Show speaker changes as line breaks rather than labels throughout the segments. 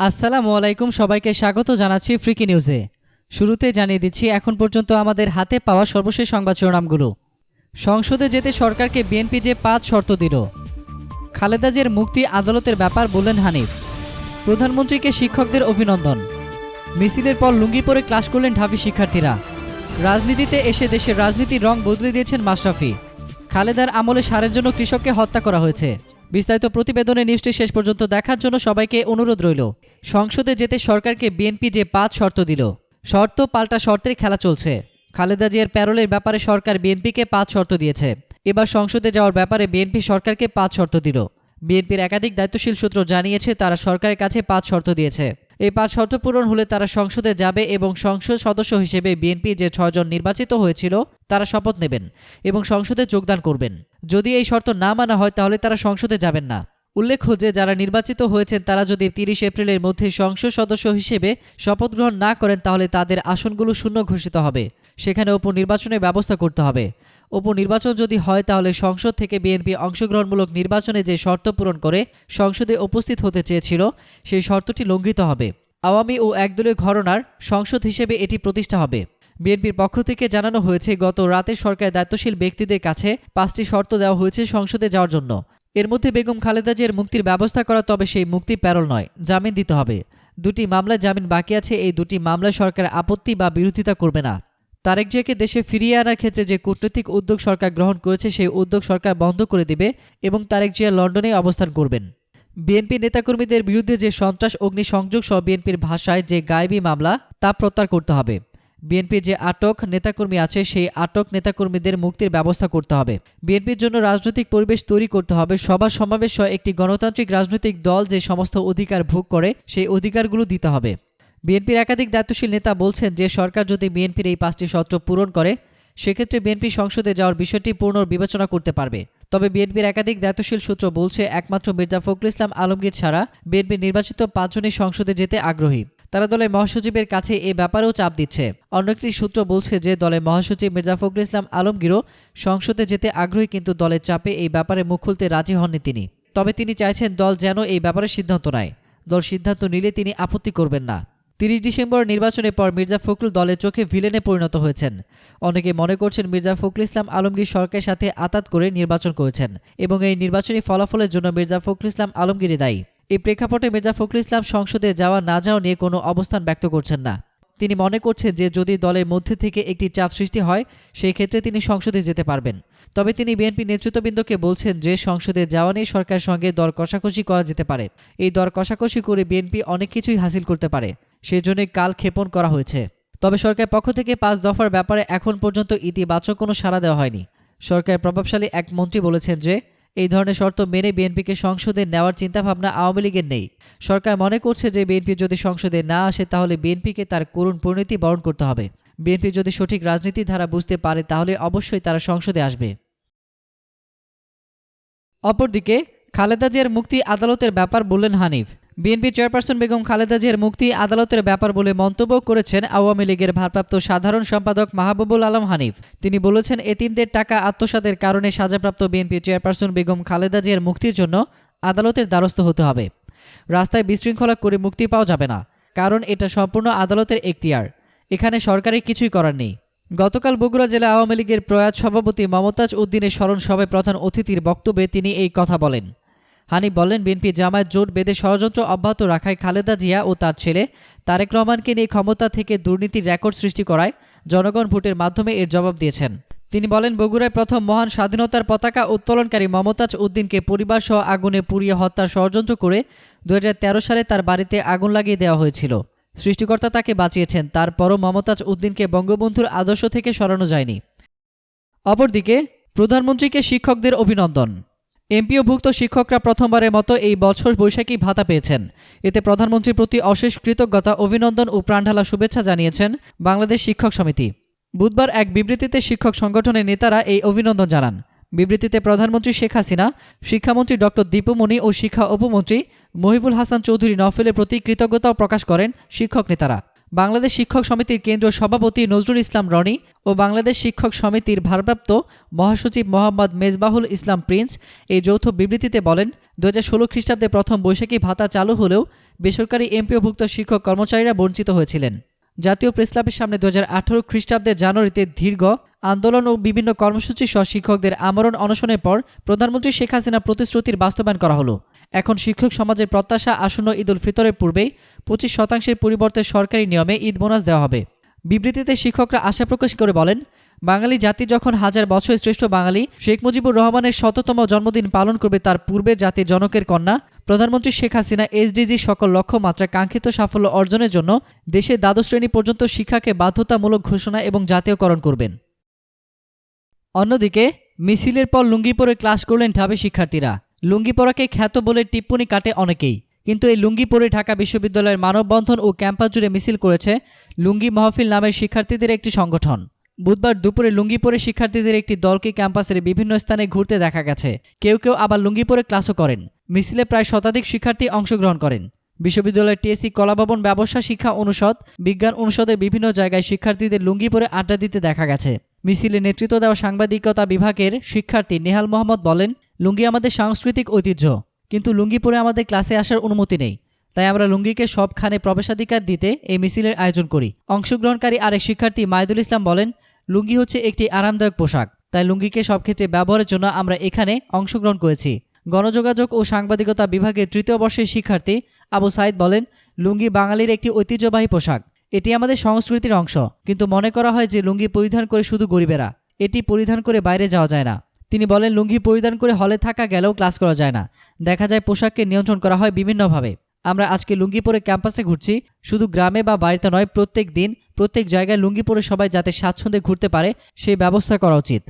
আসসালামু আলাইকুম সবাইকে স্বাগত জানাচ্ছি ফ্রিকি নিউজে। শুরুতে জানিয়ে দিচ্ছি, এখন পর্যন্ত আমাদের হাতে পাওয়া সর্বশেষ সংবাদ শিরোনামগুলো। সংসদে যেতে সরকারকে বিএনপি যে পাঁচ শর্ত দিল। খালেদাজের মুক্তি আদালতের ব্যাপার বললেন হানিফ। প্রধানমন্ত্রীকে শিক্ষকদের অভিনন্দন। মিছিলের পর লুঙ্গি পরে ক্লাস করলেন ঢাবি শিক্ষার্থীরা। রাজনীতিতে এসে দেশের রাজনীতির রং বদলে দিয়েছেন মাশরাফি। খালেদার আমলে সারের জন্য কৃষককে হত্যা করা হয়েছে। বিস্তারিত প্রতিবেদনে নিউজটি শেষ পর্যন্ত দেখার জন্য সবাইকে অনুরোধ রইল। সংসদে যেতে সরকারকে বিএনপি যে পাঁচ শর্ত দিল, শর্ত পাল্টা শর্তের খেলা চলছে। খালেদা জিয়ার প্যারোলের ব্যাপারে সরকার বিএনপিকে পাঁচ শর্ত দিয়েছে। এবার সংসদে যাওয়ার ব্যাপারে বিএনপি সরকারকে পাঁচ শর্ত দিল। বিএনপির একাধিক দায়িত্বশীল সূত্র জানিয়েছে, তারা সরকারের কাছে পাঁচ শর্ত দিয়েছে। এই পাঁচ শর্ত পূরণ হলে তারা সংসদে যাবে এবং সংসদ সদস্য হিসেবে বিএনপি যে ছয়জন নির্বাচিত হয়েছিল, তারা শপথ নেবেন এবং সংসদে যোগদান করবেন। যদি এই শর্ত না মানা হয়, তাহলে তারা সংসদে যাবেন না। উল্লেখ্য যে, যারা নির্বাচিত হয়েছেন, তারা যদি তিরিশ এপ্রিলের মধ্যে সংসদ সদস্য হিসেবে শপথ গ্রহণ না করেন, তাহলে তাদের আসনগুলো শূন্য ঘোষিত হবে। সেখানে উপনির্বাচনের ব্যবস্থা করতে হবে। উপনির্বাচন যদি হয়, তাহলে সংসদ থেকে বিএনপি অংশগ্রহণমূলক নির্বাচনে যে শর্ত পূরণ করে সংসদে উপস্থিত হতে চেয়েছিল, সেই শর্তটি লঙ্ঘিত হবে। আওয়ামী ও একদলীয় ঘরনার সংসদ হিসেবে এটি প্রতিষ্ঠা হবে। বিএনপির পক্ষ থেকে জানানো হয়েছে, গত রাতে সরকারের দায়িত্বশীল ব্যক্তিদের কাছে পাঁচটি শর্ত দেওয়া হয়েছে সংসদে যাওয়ার জন্য। এর মধ্যে বেগম খালেদা জিয়ার মুক্তির ব্যবস্থা করা, তবে সেই মুক্তি প্যারল নয়, জামিন দিতে হবে। দুটি মামলায় জামিন বাকি আছে, এই দুটি মামলায় সরকার আপত্তি বা বিরোধিতা করবে না। তারেক জিয়াকে দেশে ফিরিয়ে আনার ক্ষেত্রে যে কূটনৈতিক উদ্যোগ সরকার গ্রহণ করেছে, সেই উদ্যোগ সরকার বন্ধ করে দিবে এবং তারেক জিয়া লন্ডনে অবস্থান করবেন। বিএনপি নেতাকর্মীদের বিরুদ্ধে যে সন্ত্রাস, অগ্নিসংযোগ সহ বিএনপির ভাষায় যে গায়েবী মামলা, তা প্রত্যাহার করতে হবে। বিএনপির যে আটক নেতাকর্মী আছে, সেই আটক নেতাকর্মীদের মুক্তির ব্যবস্থা করতে হবে। বিএনপির জন্য রাজনৈতিক পরিবেশ তৈরি করতে হবে। সভা সমাবেশ সহ একটি গণতান্ত্রিক রাজনৈতিক দল যে সমস্ত অধিকার ভোগ করে, সেই অধিকারগুলো দিতে হবে। বিএনপির একাধিক দায়িত্বশীল নেতা বলছেন যে সরকার যদি বিএনপির এই পাঁচটি শর্ত পূরণ করে, সেক্ষেত্রে বিএনপি সংসদে যাওয়ার বিষয়টি পুনর্বিবেচনা করতে পারবে। তবে বিএনপির একাধিক দায়িত্বশীল সূত্র বলছে, একমাত্র মির্জা ফখরুল ইসলাম আলমগীর ছাড়া বিএনপির নির্বাচিত পাঁচজনই সংসদে যেতে আগ্রহী। তারা দলের মহাসচিবের কাছে এ ব্যাপারেও চাপ দিচ্ছে। অন্য একটি সূত্র বলছে যে দলের মহাসচিব মির্জা ফখরুল ইসলাম আলমগীরও সংসদে যেতে আগ্রহী, কিন্তু দলের চাপে এই ব্যাপারে মুখ খুলতে রাজি হননি তিনি। তবে তিনি চাইছেন দল যেন এই ব্যাপারে সিদ্ধান্ত নেয়। দল সিদ্ধান্ত নিলে তিনি আপত্তি করবেন না। তিরিশ ডিসেম্বর নির্বাচনের পর মির্জা ফখরুল দলের চোখে ভিলেনে পরিণত হয়েছেন। অনেকে মনে করছেন মির্জা ফখরুল ইসলাম আলমগীর সরকারের সাথে আতাত করে নির্বাচন করেছেন এবং এই নির্বাচনী ফলাফলের জন্য মির্জা ফখরুল ইসলাম আলমগীরই দায়ী। এই প্রেক্ষাপটে মির্জা ফখরুল ইসলাম সংসদে যাওয়া না যাওয়া নিয়ে কোনো অবস্থান ব্যক্ত করছেন না। তিনি মনে করছেন যে যদি দলের মধ্যে থেকে একটি চাপ সৃষ্টি হয়, সেই ক্ষেত্রে তিনি সংসদে যেতে পারবেন। তবে তিনি বিএনপি নেতৃত্ববৃন্দকে বলছেন যে সংসদে যাওয়া নিয়ে সরকারের সঙ্গে দর কষাকষি করা যেতে পারে। এই দর কষাকষি করে বিএনপি অনেক কিছুই হাসিল করতে পারে। সেজন্যই কাল ক্ষেপণ করা হয়েছে। তবে সরকারের পক্ষ থেকে পাঁচ দফার ব্যাপারে এখন পর্যন্ত ইতিবাচক কোনো সাড়া দেওয়া হয়নি। সরকারের প্রভাবশালী এক মন্ত্রী বলেছেন যে, এই ধরনের শর্ত মেনে বিএনপিকে সংসদে নেওয়ার চিন্তাভাবনা আওয়ামী লীগের নেই। সরকার মনে করছে যে, বিএনপি যদি সংসদে না আসে, তাহলে বিএনপিকে তার করুণ পরিণতি বরণ করতে হবে। বিএনপি যদি সঠিক রাজনীতি ধারা বুঝতে পারে, তাহলে অবশ্যই তারা সংসদে আসবে। অপরদিকে, খালেদা জিয়ার মুক্তি আদালতের ব্যাপার বললেন হানিফ। বিএনপি চেয়ারপারসন বেগম খালেদা জিয়ার মুক্তি আদালতের ব্যাপার বলে মন্তব্য করেছেন আওয়ামী লীগের ভারপ্রাপ্ত সাধারণ সম্পাদক মাহবুবুল আলম হানিফ। তিনি বলেছেন এতিমদের টাকা আত্মসাতের কারণে সাজাপ্রাপ্ত বিএনপি চেয়ারপারসন বেগম খালেদা জিয়ার মুক্তির জন্য আদালতের দ্বারস্থ হতে হবে। রাস্তায় বিশৃঙ্খলা করে মুক্তি পাওয়া যাবে না, কারণ এটা সম্পূর্ণ আদালতের এখতিয়ার। এখানে সরকারের কিছুই করার নেই। গতকাল বগুড়া জেলা আওয়ামী লীগের প্রয়াত সভাপতি মমতাজ উদ্দিনের স্মরণ সভায় প্রধান অতিথির বক্তব্যে তিনি এই কথা বলেন। হানি বলেন, বিএনপি জামায়াত জোট বেঁধে ষড়যন্ত্র অব্যাহত রাখায় খালেদা জিয়া ও তার ছেলে তারেক রহমানকে নিয়ে ক্ষমতা থেকে দুর্নীতির রেকর্ড সৃষ্টি করায় জনগণ ভোটের মাধ্যমে এর জবাব দিয়েছেন। তিনি বলেন, বগুড়ায় প্রথম মহান স্বাধীনতার পতাকা উত্তোলনকারী মমতাজ উদ্দিনকে পরিবার সহ আগুনে পুড়িয়ে হত্যার ষড়যন্ত্র করে দু হাজার তেরো সালে তার বাড়িতে আগুন লাগিয়ে দেওয়া হয়েছিল। সৃষ্টিকর্তা তাকে বাঁচিয়েছেন, তারপরও মমতাজ উদ্দিনকে বঙ্গবন্ধুর আদর্শ থেকে সরানো যায়নি। অপরদিকে প্রধানমন্ত্রীকে শিক্ষকদের অভিনন্দন। এমপিওভুক্ত শিক্ষকরা প্রথমবারের মতো এই বছর বৈশাখী ভাতা পেয়েছেন। এতে প্রধানমন্ত্রীর প্রতি অশেষ কৃতজ্ঞতা, অভিনন্দন ও প্রাণঢালা শুভেচ্ছা জানিয়েছেন বাংলাদেশ শিক্ষক সমিতি। বুধবার এক বিবৃতিতে শিক্ষক সংগঠনের নেতারা এই অভিনন্দন জানান। বিবৃতিতে প্রধানমন্ত্রী শেখ হাসিনা, শিক্ষামন্ত্রী ডক্টর দীপুমণি ও শিক্ষা উপমন্ত্রী মহিবুল হাসান চৌধুরী নফেলের প্রতি কৃতজ্ঞতাও প্রকাশ করেন শিক্ষক নেতারা। বাংলাদেশ শিক্ষক সমিতির কেন্দ্রীয় সভাপতি নজরুল ইসলাম রনি ও বাংলাদেশ শিক্ষক সমিতির ভারপ্রাপ্ত মহাসচিব মোহাম্মদ মেজবাহুল ইসলাম প্রিন্স এই যৌথ বিবৃতিতে বলেন দু হাজার ষোলো খ্রিস্টাব্দে প্রথম বৈশাখী ভাতা চালু হলেও বেসরকারি এমপিওভুক্ত শিক্ষক কর্মচারীরা বঞ্চিত হয়েছিলেন। জাতীয় প্রেসক্লাবের সামনে দু হাজার আঠারো খ্রিস্টাব্দের জানুয়ারিতে দীর্ঘ আন্দোলন ও বিভিন্ন কর্মসূচি সহ শিক্ষকদের আমরণ অনশনের পর প্রধানমন্ত্রী শেখ হাসিনা প্রতিশ্রুতির বাস্তবায়ন করা হলো। এখন শিক্ষক সমাজের প্রত্যাশা আসন্ন ঈদ উল ফিতরের পূর্বেই পঁচিশ শতাংশের পরিবর্তে সরকারি নিয়মে ঈদ বোনাস দেওয়া হবে। বিবৃতিতে শিক্ষকরা আশা প্রকাশ করে বলেন, বাঙালি জাতি যখন হাজার বছর শ্রেষ্ঠ বাঙালি, শেখ মুজিবুর রহমানের শততম জন্মদিন পালন করবে তার পূর্বে জাতির জনকের কন্যা। প্রধানমন্ত্রী শেখ হাসিনা এসডিজি সকল লক্ষ্যমাত্রা কাঙ্ক্ষিত সাফল্য অর্জনের জন্য দেশে দ্বাদশ শ্রেণি পর্যন্ত শিক্ষাকে বাধ্যতামূলক ঘোষণা এবং জাতীয়করণ করবেন। অন্যদিকে, মিছিলের পর লুঙ্গি পরে ক্লাস করলেন ঢাবে শিক্ষার্থীরা। লুঙ্গি পরাকে খ্যাত বলে টিপ্পনি কাটে অনেকেই। কিন্তু এই লুঙ্গি পরে ঢাকা বিশ্ববিদ্যালয়ের মানববন্ধন ও ক্যাম্পাস জুড়ে মিছিল করেছে লুঙ্গি মহফিল নামের শিক্ষার্থীদের একটি সংগঠন। বুধবার দুপুরে লুঙ্গি পরে শিক্ষার্থীদের একটি দলকে ক্যাম্পাসের বিভিন্ন স্থানে ঘুরতে দেখা গেছে। কেউ কেউ আবার লুঙ্গি পরে ক্লাসও করেন। মিছিলে প্রায় শতাধিক শিক্ষার্থী অংশগ্রহণ করেন। বিশ্ববিদ্যালয়ের টিএসসি কলাভবন ব্যবসা শিক্ষা অনুষদ, বিজ্ঞান অনুষদের বিভিন্ন জায়গায় শিক্ষার্থীদের লুঙ্গি পরে আড্ডা দিতে দেখা গেছে। মিছিলে নেতৃত্ব দেওয়া সাংবাদিকতা বিভাগের শিক্ষার্থী নেহাল মোহাম্মদ বলেন, লুঙ্গি আমাদের সাংস্কৃতিক ঐতিহ্য, কিন্তু লুঙ্গি পরে আমাদের ক্লাসে আসার অনুমতি নেই। তাই আমরা লুঙ্গিকে সবখানে প্রবেশাধিকার দিতে এই মিছিলের আয়োজন করি। অংশগ্রহণকারী আরেক শিক্ষার্থী মাইদুল ইসলাম বলেন, লুঙ্গি হচ্ছে একটি আরামদায়ক পোশাক, তাই লুঙ্গিকে সব ক্ষেত্রে ব্যবহারের জন্য আমরা এখানে অংশগ্রহণ করেছি। গণযোগাযোগ ও সাংবাদিকতা বিভাগের তৃতীয় বর্ষের শিক্ষার্থী আবু সাইদ বলেন, লুঙ্গি বাঙালির একটি ঐতিহ্যবাহী পোশাক এটি আমাদের সংস্কৃতির অংশ। কিন্তু মনে করা হয় যে লুঙ্গি পরিধান করে শুধু গরিবেরা। এটি পরিধান করে বাইরে যাওয়া যায় না। তিনি বলেন, লুঙ্গি পরিধান করে হলে থাকা গেলেও ক্লাস করা যায় না। দেখা যায় পোশাককে নিয়ন্ত্রণ করা হয় বিভিন্নভাবে। আমরা আজকে লুঙ্গি পরে ক্যাম্পাসে ঘুরছি। শুধু গ্রামে বা বাড়িতে নয়, প্রত্যেক দিন, প্রত্যেক জায়গায় লুঙ্গি পরে সবাই যাতে স্বাচ্ছন্দ্যে ঘুরতে পারে, সেই ব্যবস্থা করা উচিত।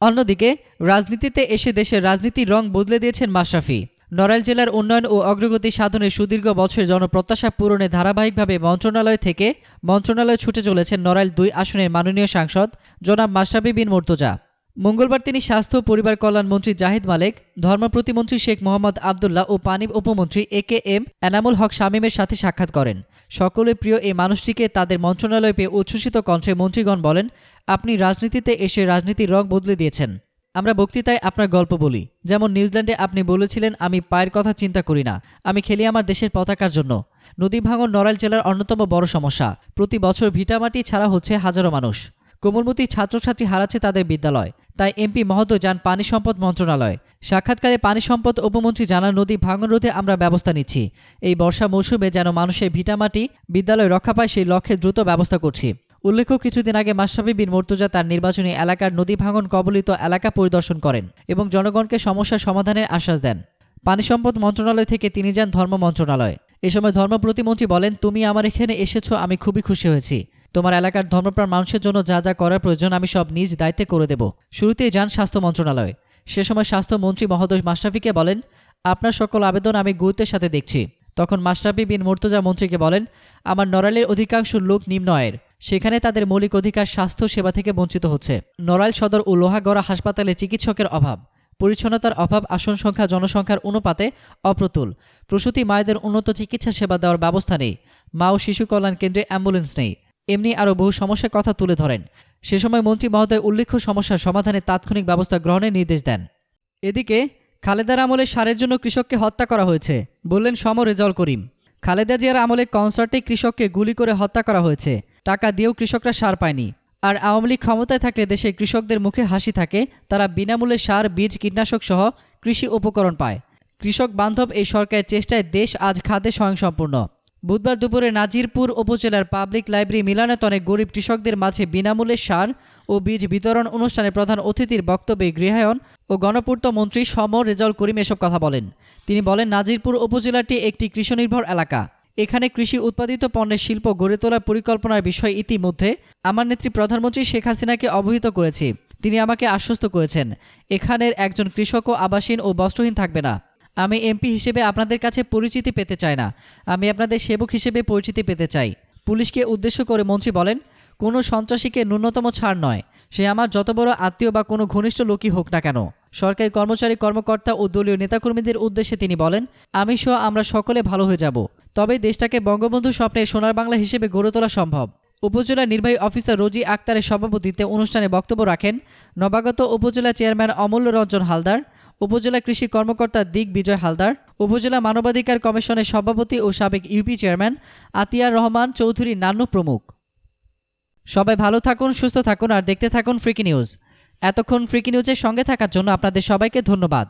অন্যদিকে, রাজনীতিতে এসে দেশের রাজনীতির রং বদলে দিয়েছেন মাশরাফি। নড়াইল জেলার উন্নয়ন ও অগ্রগতি সাধনে সুদীর্ঘ বছরের জনপ্রত্যাশা পূরণে ধারাবাহিকভাবে মন্ত্রণালয় থেকে মন্ত্রণালয়ে ছুটে চলেছেন নড়াইল দুই আসনের মাননীয় সাংসদ জনাব মাশরাফি বিন মোর্তজা। মঙ্গলবার তিনি স্বাস্থ্য পরিবার কল্যাণ মন্ত্রী জাহিদ মালেক, ধর্ম প্রতিমন্ত্রী শেখ মোহাম্মদ আবদুল্লাহ ও পানি উপমন্ত্রী এ কে এম এনামুল হক শামীমের সাথে সাক্ষাৎ করেন। সকলের প্রিয় এই মানুষটিকে তাদের মন্ত্রণালয় পেয়ে উচ্ছ্বসিত কণ্ঠে মন্ত্রীগণ বলেন, আপনি রাজনীতিতে এসে রাজনীতির রং বদলে দিয়েছেন। আমরা বক্তৃতায় আপনার গল্প বলি। যেমন নিউজিল্যান্ডে আপনি বলেছিলেন, আমি পায়ের কথা চিন্তা করি না। আমি খেলি আমার দেশের পতাকার জন্য। নদী ভাঙন নড়াইল জেলার অন্যতম বড় সমস্যা। প্রতি বছর ভিটামাটি ছাড়া হচ্ছে হাজারো মানুষ। কোমলমতি ছাত্রছাত্রী হারাচ্ছে তাদের বিদ্যালয়। তাই এমপি মহোদয় যান পানি সম্পদ মন্ত্রণালয়। সাক্ষাৎকারে পানি সম্পদ উপমন্ত্রী জানান, নদী ভাঙন রোধে আমরা ব্যবস্থা নিচ্ছি। এই বর্ষা মৌসুমে যেন মানুষের ভিটামাটি বিদ্যালয় রক্ষা পায়, সেই লক্ষ্যে দ্রুত ব্যবস্থা করছি। উল্লেখ্য, কিছুদিন আগে মাশরাফি বিন মোর্তজা তার নির্বাচনী এলাকার নদী ভাঙন কবলিত এলাকা পরিদর্শন করেন এবং জনগণকে সমস্যার সমাধানের আশ্বাস দেন। পানি সম্পদ মন্ত্রণালয় থেকে তিনি যান ধর্ম মন্ত্রণালয়। এ সময় ধর্ম প্রতিমন্ত্রী বলেন, তুমি আমার এখানে এসেছ, আমি খুবই খুশি হয়েছি। তোমার এলাকার ধর্মপ্রাণ মানুষের জন্য যা যা করার প্রয়োজন, আমি সব নিজ দায়িত্বে করে দেব। শুরুতেই যান স্বাস্থ্য মন্ত্রণালয়। সে সময় স্বাস্থ্যমন্ত্রী মহোদয় মাশরাফিকে বলেন, আপনার সকল আবেদন আমি গুরুত্বের সাথে দেখছি। তখন মাশরাফি বিন মুর্তজা মন্ত্রীকে বলেন, আমার নড়াইলের অধিকাংশ লোক নিম্ন আয়ের। সেখানে তাদের মৌলিক অধিকার, স্বাস্থ্য, সেবা থেকে বঞ্চিত হচ্ছে। নড়াইল সদর ও লোহাগড়া হাসপাতালে চিকিৎসকের অভাব। পরিচ্ছন্নতার অভাব, আসন সংখ্যা, জনসংখ্যার অনুপাতে অপ্রতুল। প্রসূতি মায়েদের উন্নত চিকিৎসা সেবা দেওয়ার ব্যবস্থা নেই। মা ও শিশু কল্যাণ কেন্দ্রে অ্যাম্বুলেন্স নেই। এমনি আরও বহু সমস্যার কথা তুলে ধরেন। সে সময় মন্ত্রী মহোদয় উল্লেখ্য সমস্যার সমাধানে তাৎক্ষণিক ব্যবস্থা গ্রহণের নির্দেশ দেন। এদিকে খালেদার আমলে সারের জন্য কৃষককে হত্যা করা হয়েছে, বললেন সম রেজাউল করিম। খালেদা জিয়ার আমলে কনসার্টে কৃষককে গুলি করে হত্যা করা হয়েছে। টাকা দিয়েও কৃষকরা সার পায়নি। আর আওয়ামী লীগ ক্ষমতায় থাকলে দেশে কৃষকদের মুখে হাসি থাকে, তারা বিনামূল্যে সার, বীজ, কীটনাশক সহ কৃষি উপকরণ পায়। কৃষক বান্ধব এই সরকারের চেষ্টায় দেশ আজ খাদ্যে স্বয়ংসম্পূর্ণ। বুধবার দুপুরে নাজিরপুর উপজেলার পাবলিক লাইব্রেরি মিলনায়তনে গরিব কৃষকদের মাঝে বিনামূল্যে সার ও বীজ বিতরণ অনুষ্ঠানে প্রধান অতিথির বক্তব্যে গৃহায়ন ও গণপূর্ত মন্ত্রী সমর রেজাউল করিম এসব কথা বলেন। তিনি বলেন, নাজিরপুর উপজেলাটি একটি কৃষনির্ভর এলাকা। এখানে কৃষি উৎপাদিত পণ্যের শিল্প গড়ে তোলার পরিকল্পনার বিষয় ইতিমধ্যে আমার নেত্রী প্রধানমন্ত্রী শেখ হাসিনাকে অবহিত করেছি। তিনি আমাকে আশ্বস্ত করেছেন, এখানের একজন কৃষকও আবাসীন ও বস্ত্রহীন থাকবে না। আমি এমপি হিসেবে আপনাদের কাছে পরিচিতি পেতে চাই না। আমি আপনাদের সেবক হিসেবে পরিচিতি পেতে চাই। পুলিশকে উদ্দেশ্য করে মন্ত্রী বলেন, কোনো সন্ত্রাসীকে ন্যূনতম ছাড় নয়। সে আমার যত বড় আত্মীয় বা কোনো ঘনিষ্ঠ লোকই হোক না কেন। সরকারি কর্মচারী, কর্মকর্তা ও দলীয় নেতাকর্মীদের উদ্দেশ্যে তিনি বলেন, আমি সহ আমরা সকলে ভালো হয়ে যাব। তবে দেশটাকে বঙ্গবন্ধু স্বপ্নে সোনার বাংলা হিসেবে গড়ে তোলা সম্ভব। উপজেলা নির্বাহী অফিসার রোজি আক্তারের সভাপতিত্বে অনুষ্ঠানে বক্তব্য রাখেন নবাগত উপজেলা চেয়ারম্যান অমূল্য রঞ্জন হালদার, উপজেলা কৃষি কর্মকর্তা দিক বিজয় হালদার, উপজেলা মানবাধিকার কমিশনের সভাপতি ও সাবেক ইউপি চেয়ারম্যান আতিয়ার রহমান চৌধুরী নান্নু প্রমুখ। সবাই ভালো থাকুন, সুস্থ থাকুন, আর দেখতে থাকুন ফ্রিকি নিউজ। এতক্ষণ ফ্রিকি নিউজের সঙ্গে থাকার জন্য আপনাদের সবাইকে ধন্যবাদ।